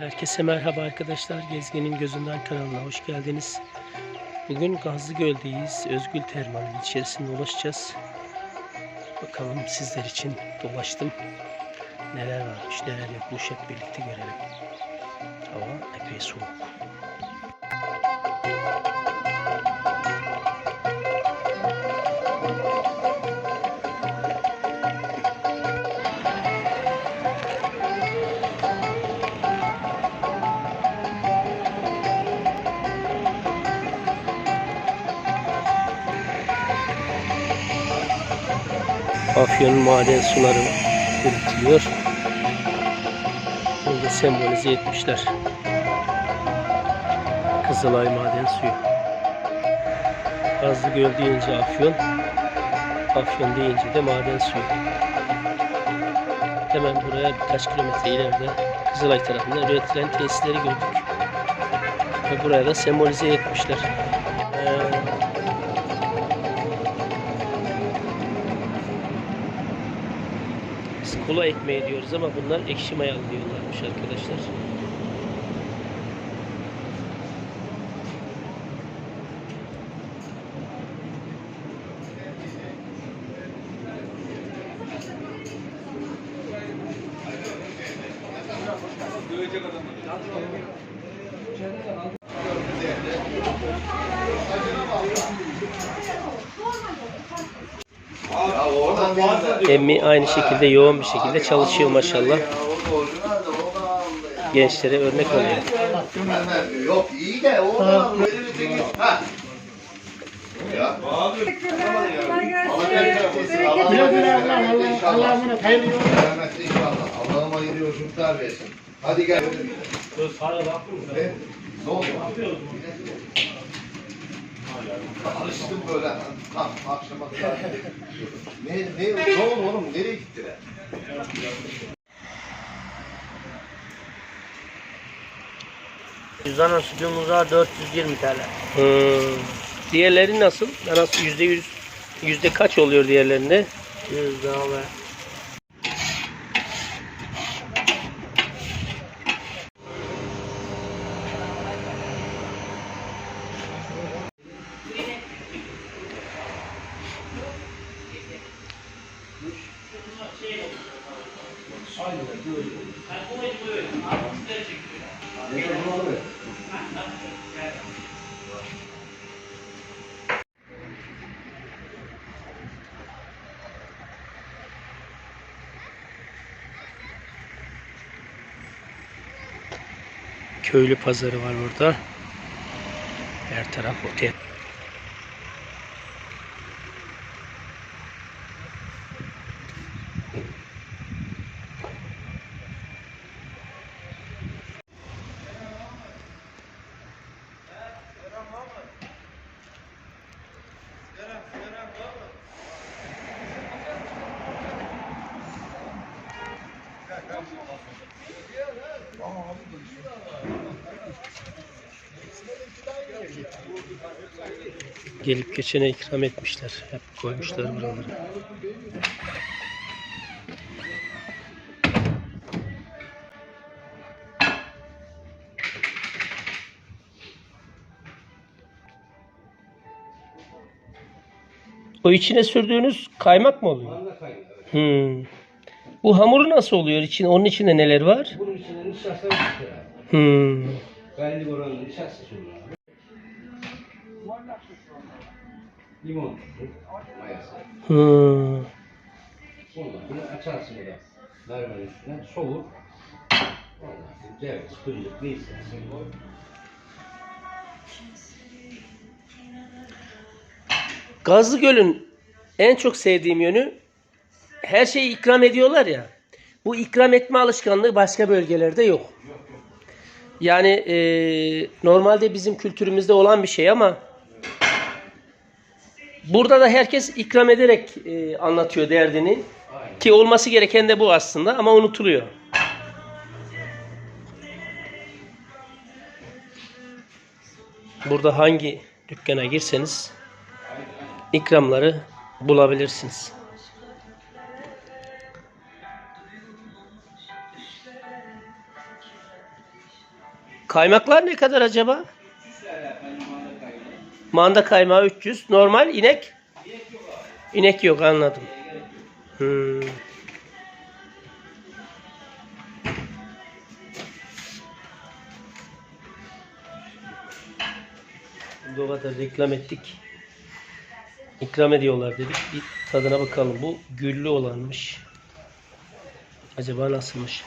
Herkese merhaba arkadaşlar. Gezginin Gözünden kanalına hoş geldiniz. Bugün Gazlıgöl'deyiz. Özgül Termal'in içerisinde dolaşacağız. Bakalım sizler için dolaştım. Neler varmış, neler yokmuş hep birlikte görelim. Hava epey soğuk. Afyon maden suları üretiliyor. Burada sembolize etmişler. Kızılay maden suyu. Gazlıgöl deyince Afyon, Afyon deyince de maden suyu. Hemen buraya birkaç kilometre ileride Kızılay tarafında üretilen tesisleri gördük. Ve buraya da sembolize etmişler. Biz kola ekmeği diyoruz ama bunlar ekşi mayalı diyorlarmış arkadaşlar. Oradan bir de- Emmi aynı şekilde yoğun bir şekilde çalışıyor maşallah. Gençlere örnek oluyor. Yok iyi de o da Ha. Ya. Allah'ım hayırlı çocuklar versin. Hadi gel. Ne? Ne oldu? Alıştım böyle. Tam akşama kadar. Ne, ne, ne oldu oğlum? Nereye gittiler? Yüzden stüdyomuza 420 TL. Hmm. Diğerleri nasıl? Nasıl yüzde yüz yüzde kaç oluyor diğerlerinde? Yüzde ve Köylü pazarı var orada. Her taraf otel. Gelip geçene ikram etmişler. Hep koymuşlar buraları. O içine sürdüğünüz kaymak mı oluyor? Hmm. Bu hamuru nasıl oluyor? İçin, onun içinde neler var? Bunun içine nişasta çıkıyor. Hmm. Belli bir oranın nişastası oluyor. Limon tuzu, mayası. Hmm. Ondan sonra açarsın burada. Mermerin üstüne soğur. Ondan sonra ceviz, fındık ne istersen koy. Gazlıgöl'ün en çok sevdiğim yönü her şeyi ikram ediyorlar ya. Bu ikram etme alışkanlığı başka bölgelerde yok. Yani e, normalde bizim kültürümüzde olan bir şey ama burada da herkes ikram ederek e, anlatıyor derdini. Ki olması gereken de bu aslında ama unutuluyor. Burada hangi dükkana girseniz ikramları bulabilirsiniz. Kaymaklar ne kadar acaba? Manda kaymağı 300. Normal inek? İnek yok anladım. Hmm. Bu kadar reklam ettik. İkram ediyorlar dedik. Bir tadına bakalım. Bu güllü olanmış. Acaba nasılmış?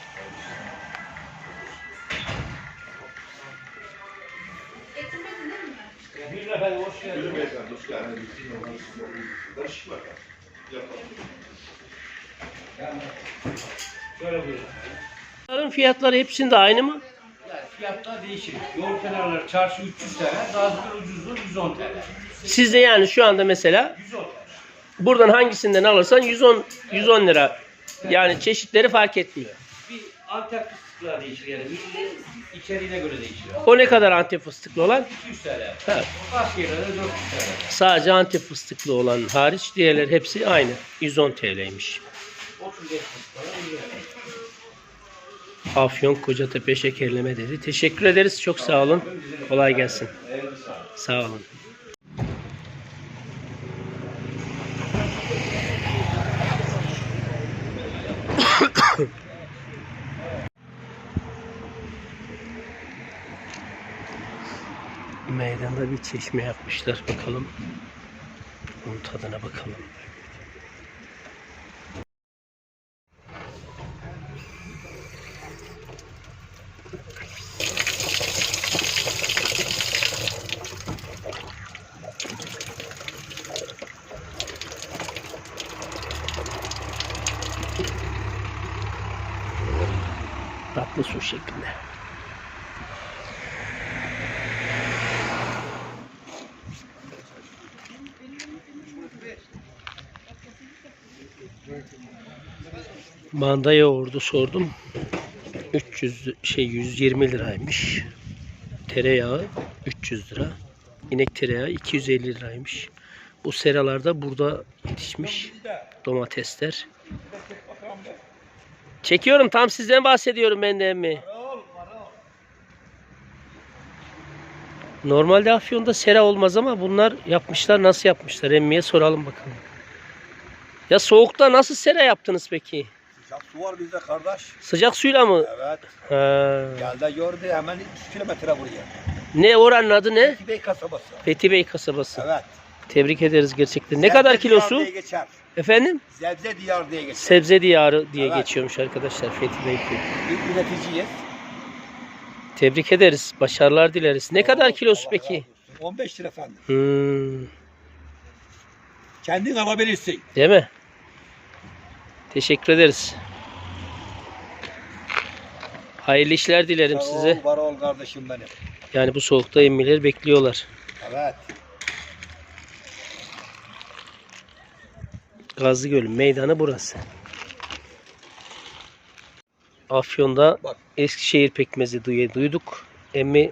Bunların fiyatları hepsinde aynı mı? Yani fiyatlar değişir. Yol kenarları çarşı 300 TL, Gazgır ucuzluğu 110 TL. Sizde yani şu anda mesela 110 TL. buradan hangisinden alırsan 110 110 lira. Yani çeşitleri fark etmiyor. Bir Antep fıstıklar değişir yani. Milli içeriğine göre değişir. O ne kadar antep fıstıklı olan? 200 TL. Evet. Başka yerlerde 400 TL. Sadece antep fıstıklı olan hariç diğerleri hepsi aynı. 110 TL'ymiş. 35 fıstıklar. 110 TL. Afyon Kocatepe şekerleme dedi. Teşekkür ederiz. Çok sağ olun. Kolay gelsin. Sağ olun. Meydanda bir çeşme yapmışlar. Bakalım. Onun tadına bakalım. Tatlı su şeklinde. Manda yoğurdu sordum. 300 şey 120 liraymış. Tereyağı 300 lira. İnek tereyağı 250 liraymış. Bu seralarda burada yetişmiş domatesler. Çekiyorum tam sizden bahsediyorum ben de emmi. Normalde Afyon'da sera olmaz ama bunlar yapmışlar. Nasıl yapmışlar? Emmiye soralım bakalım. Ya soğukta nasıl sera yaptınız peki? Su var bizde kardeş. Sıcak suyla mı? Evet. Ha. Gel de gördü hemen 2 kilometre buraya. Ne oranın adı ne? Bey kasabası. Fethi Bey kasabası. Evet. Tebrik ederiz gerçekten. Ne Sebze kadar diyar kilosu? Diye geçer. Efendim? Sebze diyar diye geçer. Sebze diyarı diye Evet. geçiyormuş arkadaşlar Fethi Bey köyü. Bir üreticiyiz. Tebrik ederiz. Başarılar dileriz. Ne kadar kilosu Allah peki? razı olsun. 15 lira efendim. Hmm, Kendin alabilirsin. değil mi? Teşekkür ederiz. Hayırlı işler dilerim Sağ ol, size. var ol kardeşim benim. Yani bu soğukta emmiler bekliyorlar. Evet. Gazlıgöl meydanı burası. Afyon'da Bak. Eskişehir pekmezi duyu duyduk. Emmi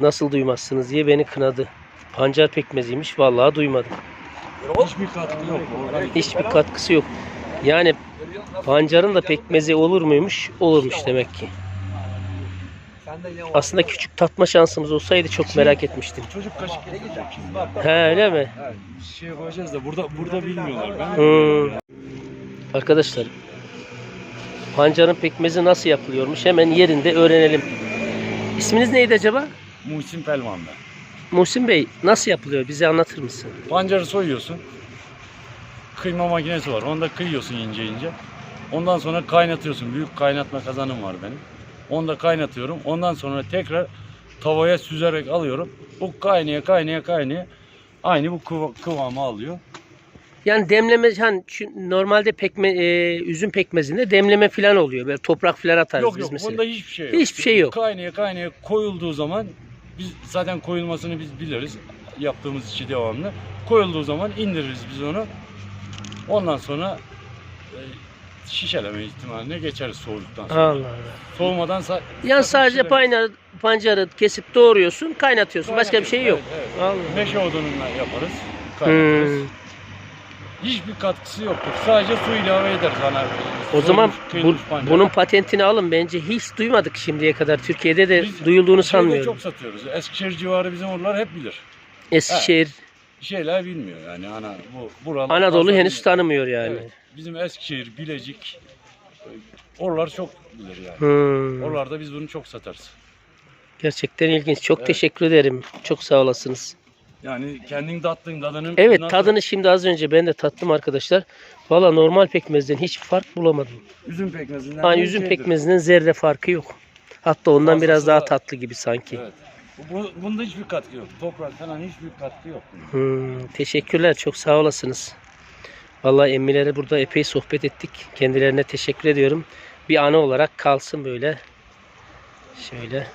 nasıl duymazsınız diye beni kınadı. Pancar pekmeziymiş. Vallahi duymadım. Hiçbir katkı yok. Hiçbir katkısı yok. Yani pancarın da pekmezi olur muymuş? Olurmuş demek ki. Aslında küçük tatma şansımız olsaydı çok merak etmiştim. Çocuk kaşık. He öyle mi? Ha, şey koyacağız da burada burada bilmiyorlar. Ben Hmm. Arkadaşlar pancarın pekmezi nasıl yapılıyormuş hemen yerinde öğrenelim. İsminiz neydi acaba? Muhsin Pelman'da. Muhsin Bey nasıl yapılıyor bize anlatır mısın? Pancarı soyuyorsun. Kıyma makinesi var. Onu da kıyıyorsun ince ince. Ondan sonra kaynatıyorsun. Büyük kaynatma kazanım var benim. Onu da kaynatıyorum. Ondan sonra tekrar tavaya süzerek alıyorum. Bu kaynaya kaynaya kaynaya aynı bu kıva- kıvamı alıyor. Yani demleme hani normalde pekme e, üzüm pekmezinde demleme falan oluyor. Böyle toprak falan atarız yok biz yok mesela. bunda hiçbir şey yok. Hiçbir şey yok. Kaynaya kaynaya koyulduğu zaman biz zaten koyulmasını biz biliriz. Yaptığımız işi devamlı. Koyulduğu zaman indiririz biz onu. Ondan sonra e, şişeleme ihtimaline geçeriz soğuduktan sonra. Allah Allah. Soğumadan sa- Yani sadece şişeleme- pancarı, pancarı kesip doğruyorsun, kaynatıyorsun. Başka bir şey yok. Evet, evet. Allah. Meşe odununla yaparız. Kaynatırız. Hmm. hiçbir katkısı yoktur. Sadece su ilave ederiz ana. O zaman bu, bunun patentini alın. Bence hiç duymadık şimdiye kadar. Türkiye'de de duyulduğunu sanmıyorum. çok satıyoruz. Eskişehir civarı bizim oralar hep bilir. Eskişehir, şeyler bilmiyor yani ana bu buralar. Anadolu henüz bilmiyor. tanımıyor yani. Evet. Bizim Eskişehir, Bilecik oralar çok bilir yani. Hmm. Oralarda biz bunu çok satarız. Gerçekten ilginç. Çok Evet. teşekkür ederim. Çok sağ olasınız. Yani kendin tattığın tadının Evet nasıl- tadını şimdi az önce ben de tattım arkadaşlar. Valla normal pekmezden hiç fark bulamadım. üzüm pekmezinden Hani bir üzüm pekmezinden zerre farkı yok. Hatta ondan biraz Fazlası daha da- tatlı gibi sanki. Evet. Bu, bunda hiçbir katkı yok. Toprak falan hiçbir katkı yok. bunda. Hmm, teşekkürler. Çok sağ olasınız. Vallahi emmilere burada epey sohbet ettik. Kendilerine teşekkür ediyorum. Bir anı olarak kalsın böyle. Şöyle.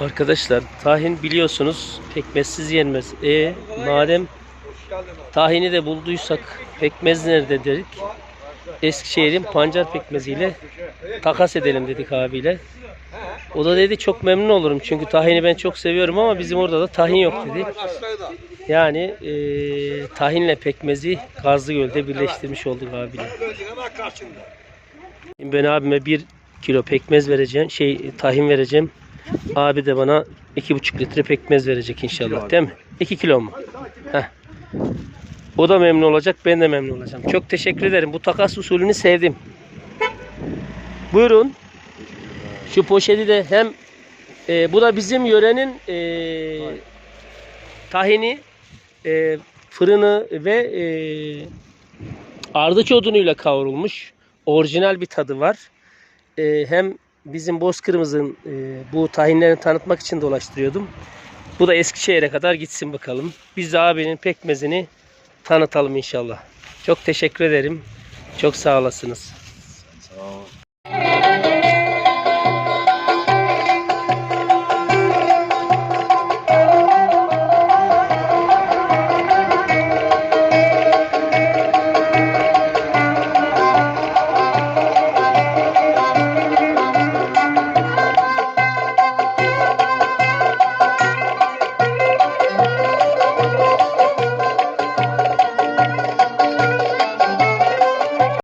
Arkadaşlar tahin biliyorsunuz pekmezsiz yenmez. E madem tahini de bulduysak pekmez nerede dedik. Eskişehir'in pancar pekmeziyle takas edelim dedik abiyle. O da dedi çok memnun olurum çünkü tahini ben çok seviyorum ama bizim orada da tahin yok dedi. Yani eee tahinle pekmezi Gazlıgöl'de birleştirmiş olduk abiyle. Ben abime bir kilo pekmez vereceğim. Şey tahin vereceğim. Abi de bana iki buçuk litre pekmez verecek inşallah değil mi? İki kilo mu? Heh. O da memnun olacak. Ben de memnun olacağım. Çok teşekkür ederim. Bu takas usulünü sevdim. Buyurun. Şu poşeti de hem e, bu da bizim yörenin e, tahini, e, fırını ve e, ardıç odunuyla kavrulmuş. Orijinal bir tadı var. E, hem bizim Bozkırmızı'nın e, bu tahinlerini tanıtmak için dolaştırıyordum. Bu da Eskişehir'e kadar gitsin bakalım. Biz de abinin pekmezini tanıtalım inşallah. Çok teşekkür ederim. Çok sağ olasınız. Sağ ol.